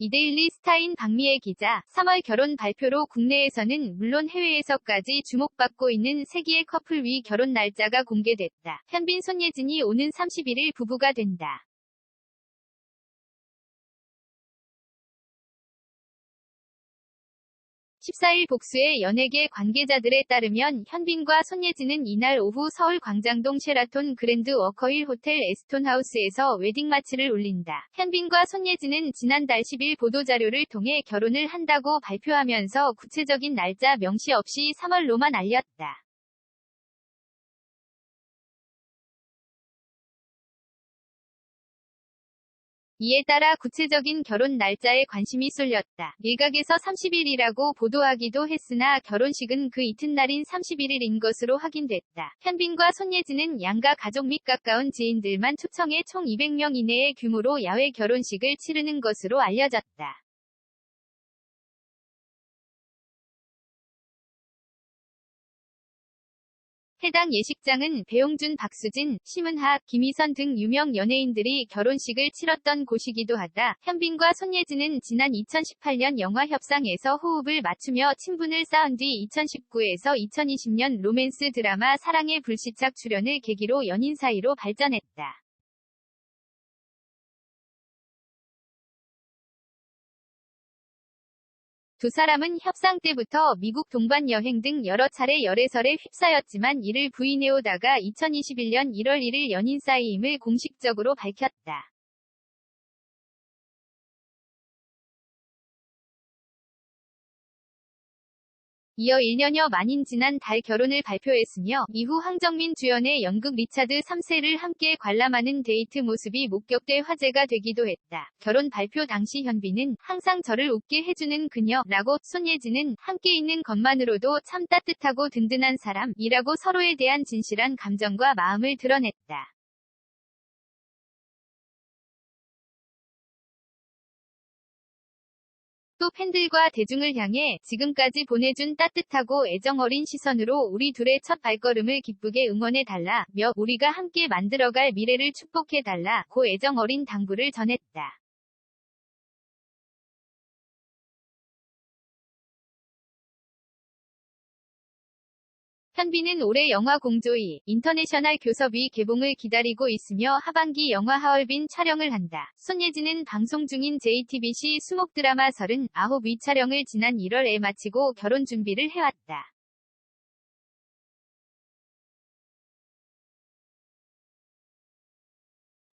이데일리 스타인 박미애 기자, 3월 결혼 발표로 국내에서는 물론 해외에서까지 주목받고 있는 세기의 커플 위 결혼 날짜가 공개됐다. 현빈 손예진이 오는 31일 부부가 된다. 14일 복수의 연예계 관계자들에 따르면 현빈과 손예진은 이날 오후 서울 광장동 쉐라톤 그랜드 워커힐 호텔 에스톤하우스에서 웨딩 마치를 올린다. 현빈과 손예진은 지난달 10일 보도자료를 통해 결혼을 한다고 발표하면서 구체적인 날짜 명시 없이 3월로만 알렸다. 이에 따라 구체적인 결혼 날짜에 관심이 쏠렸다. 일각에서 30일이라고 보도하기도 했으나 결혼식은 그 이튿날인 31일인 것으로 확인됐다. 현빈과 손예진은 양가 가족 및 가까운 지인들만 초청해 총 200명 이내의 규모로 야외 결혼식을 치르는 것으로 알려졌다. 해당 예식장은 배용준, 박수진, 심은하, 김희선 등 유명 연예인들이 결혼식을 치렀던 곳이기도 하다. 현빈과 손예진은 지난 2018년 영화 협상에서 호흡을 맞추며 친분을 쌓은 뒤 2019에서 2020년 로맨스 드라마 사랑의 불시착 출연을 계기로 연인 사이로 발전했다. 두 사람은 협상 때부터 미국 동반 여행 등 여러 차례 열애설에 휩싸였지만 이를 부인해오다가 2021년 1월 1일 연인 사이임을 공식적으로 밝혔다. 이어 1년여 만인 지난 달 결혼을 발표했으며 이후 황정민 주연의 연극 리차드 3세를 함께 관람하는 데이트 모습이 목격돼 화제가 되기도 했다. 결혼 발표 당시 현빈은 항상 저를 웃게 해주는 그녀라고 손예진은 함께 있는 것만으로도 참 따뜻하고 든든한 사람이라고 서로에 대한 진실한 감정과 마음을 드러냈다. 또 팬들과 대중을 향해 지금까지 보내준 따뜻하고 애정 어린 시선으로 우리 둘의 첫 발걸음을 기쁘게 응원해달라 며 우리가 함께 만들어갈 미래를 축복해달라 고 애정 어린 당부를 전했다. 현빈은 올해 영화 공조이 인터내셔널 교섭이 개봉을 기다리고 있으며 하반기 영화 하얼빈 촬영을 한다. 손예진은 방송 중인 JTBC 수목 드라마 39위 촬영을 지난 1월에 마치고 결혼 준비를 해왔다.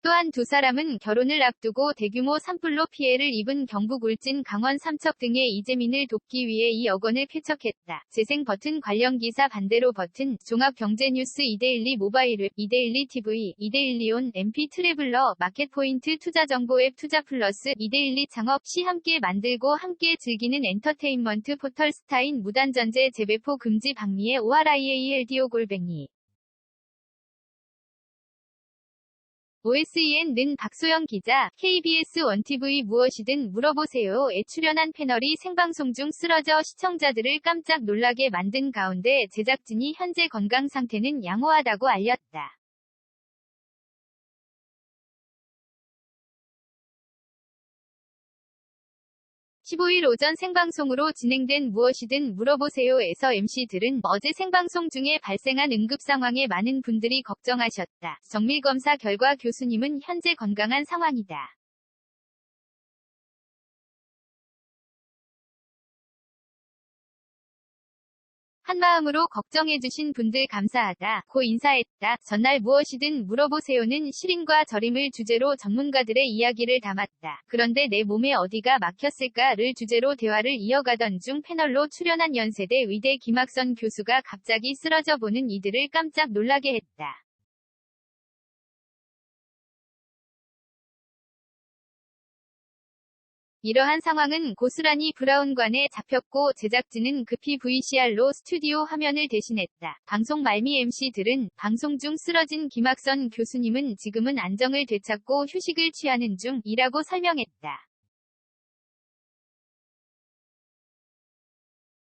と한두 사람은 결혼을 앞두고 대규모 산불로 피해를 입은 경북 울진 강원 삼척 등의 이재민을 돕기 위해 이 억원을 쾌척했다 재생 버튼 관련 기사 반대로 버튼 종합경제뉴스 이데일리 모바일 웹 이데일리 TV 이데일리 온 MP 트래블러 마켓 포인트 투자 정보 앱 투자 플러스 이데일리 창업 시 함께 만들고 함께 즐기는 엔터테인먼트 포털 스타인 무단전제 재배포 금지 박리의 ORIAELDO 골뱅이 OSEN-는 박소영 기자, KBS 원TV 무엇이든 물어보세요에 출연한 패널이 생방송 중 쓰러져 시청자들을 깜짝 놀라게 만든 가운데 제작진이 현재 건강 상태는 양호하다고 알렸다. 15일 오전 생방송으로 진행된 무엇이든 물어보세요에서 MC들은 어제 생방송 중에 발생한 응급 상황에 많은 분들이 걱정하셨다. 정밀검사 결과 교수님은 현재 건강한 상황이다. 한마음으로 걱정해주신 분들 감사하다. 고 인사했다. 전날 무엇이든 물어보세요는 시린과 저림을 주제로 전문가들의 이야기를 담았다. 그런데 내 몸에 어디가 막혔을까를 주제로 대화를 이어가던 중 패널로 출연한 연세대 의대 김학선 교수가 갑자기 쓰러져 보는 이들을 깜짝 놀라게 했다. 이러한 상황은 고스란히 브라운관에 잡혔고 제작진은 급히 VCR로 스튜디오 화면을 대신했다. 방송 말미 MC들은 방송 중 쓰러진 김학선 교수님은 지금은 안정을 되찾고 휴식을 취하는 중이라고 설명했다.